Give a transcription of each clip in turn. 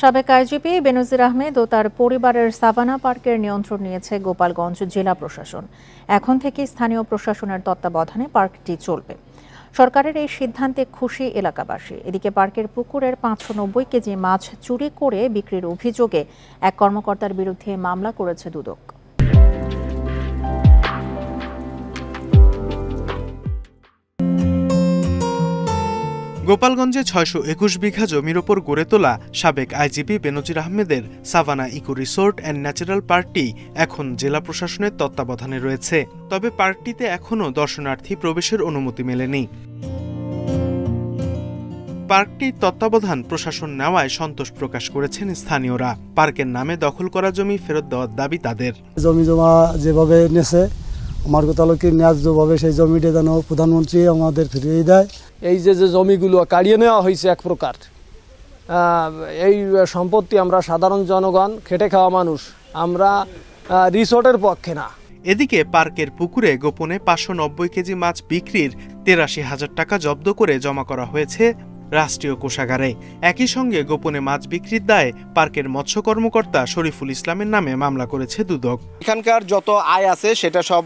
সাবেক আইজিপি বেনজির আহমেদ ও তার পরিবারের সাভানা পার্কের নিয়ন্ত্রণ নিয়েছে গোপালগঞ্জ জেলা প্রশাসন। এখন থেকে স্থানীয় প্রশাসনের তত্ত্বাবধানে পার্কটি চলবে। সরকারের এই সিদ্ধান্তে খুশি এলাকাবাসী। এদিকে পার্কের পুকুরের পাঁচশো নব্বই কেজি মাছ চুরি করে বিক্রির অভিযোগে এক কর্মকর্তার বিরুদ্ধে মামলা করেছে দুদক। গোপালগঞ্জে ছয়শো একুশ বিঘা জমির ওপর গড়ে তোলা সাবেক আইজিপি বেনজির আহমেদের Savanna eco resort and natural পার্কটি এখন জেলা প্রশাসনের তত্ত্বাবধানে রয়েছে। তবে পার্কটিতে এখনও দর্শনার্থী প্রবেশের অনুমতি মেলেনি। পার্কটির তত্ত্বাবধান প্রশাসন নেওয়ায় সন্তোষ প্রকাশ করেছেন স্থানীয়রা। পার্কের নামে দখল করা জমি ফেরত দেওয়ার দাবি তাদের। জমি জমা যেভাবে নেছে আমার তালুকে ন্যায্যভাবে সেই জমিটা যেন প্রধানমন্ত্রী আমাদের ফিরিয়ে দেয়। এই যে যে জমিগুলো কাড়িয়ে নেওয়া হয়েছে এক প্রকার এই সম্পত্তি আমরা সাধারণ জনগণ খেটে খাওয়া মানুষ আমরা রিসোর্টের পক্ষে না। এদিকে পার্কের পুকুরে গোপনে পাঁচশো নব্বই কেজি মাছ বিক্রির তেরাশি হাজার টাকা জব্দ করে জমা করা হয়েছে রাষ্ট্রীয় কোষাগারে। একই সঙ্গে গোপনে মাছ বিক্রির দায়ে পার্কের মৎস্য কর্মকর্তা শরীফুল ইসলামের নামে মামলা করেছে দুদক। এখানকার যত আয় আছে সেটা সব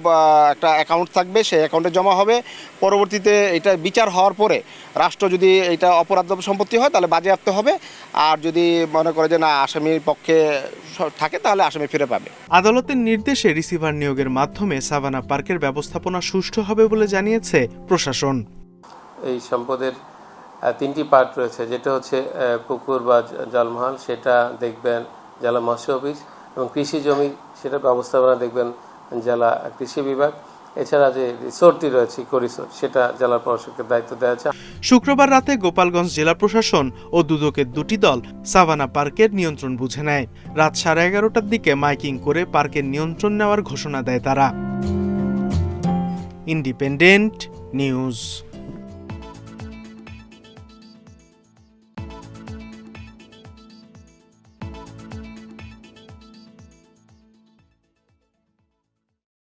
একটা অ্যাকাউন্ট থাকবে সেই অ্যাকাউন্টে জমা হবে। পরবর্তীতে এটা বিচার হওয়ার পরে রাষ্ট্র যদি এটা অপরাধ সম্পত্তি হয় তাহলে বাজেয়াপ্ত হবে। আর যদি মনে করে যে না আসামির পক্ষে থাকে তাহলে আসামি ফিরে পাবে। আদালতের নির্দেশে রিসিভার নিয়োগের মাধ্যমে সাভানা পার্কের ব্যবস্থাপনা সুষ্ঠু হবে বলে জানিয়েছে প্রশাসন। এই সম্পদের তিনটি পার্ট রয়েছে। যেটা হচ্ছে পুকুর বা জলমহল, সেটা দেখবেন জেলা মৎস্য অফিস এবং কৃষি জমি সেটা ব্যবস্থাপনা দেখবেন জেলা কৃষি বিভাগ। এছাড়া যে রিসোর্টটি রয়েছে, ইকো রিসোর্ট, সেটা জেলা প্রশাসকের দায়িত্ব দেওয়া আছে। শুক্রবার রাতে গোপালগঞ্জ জেলা প্রশাসন ও দুদকের দুটি দল সাভানা পার্কের নিয়ন্ত্রণ বুঝে নেয়। রাত সাড়ে এগারোটার দিকে মাইকিং করে পার্কের নিয়ন্ত্রণ নেওয়ার ঘোষণা দেয় তারা। Independent News.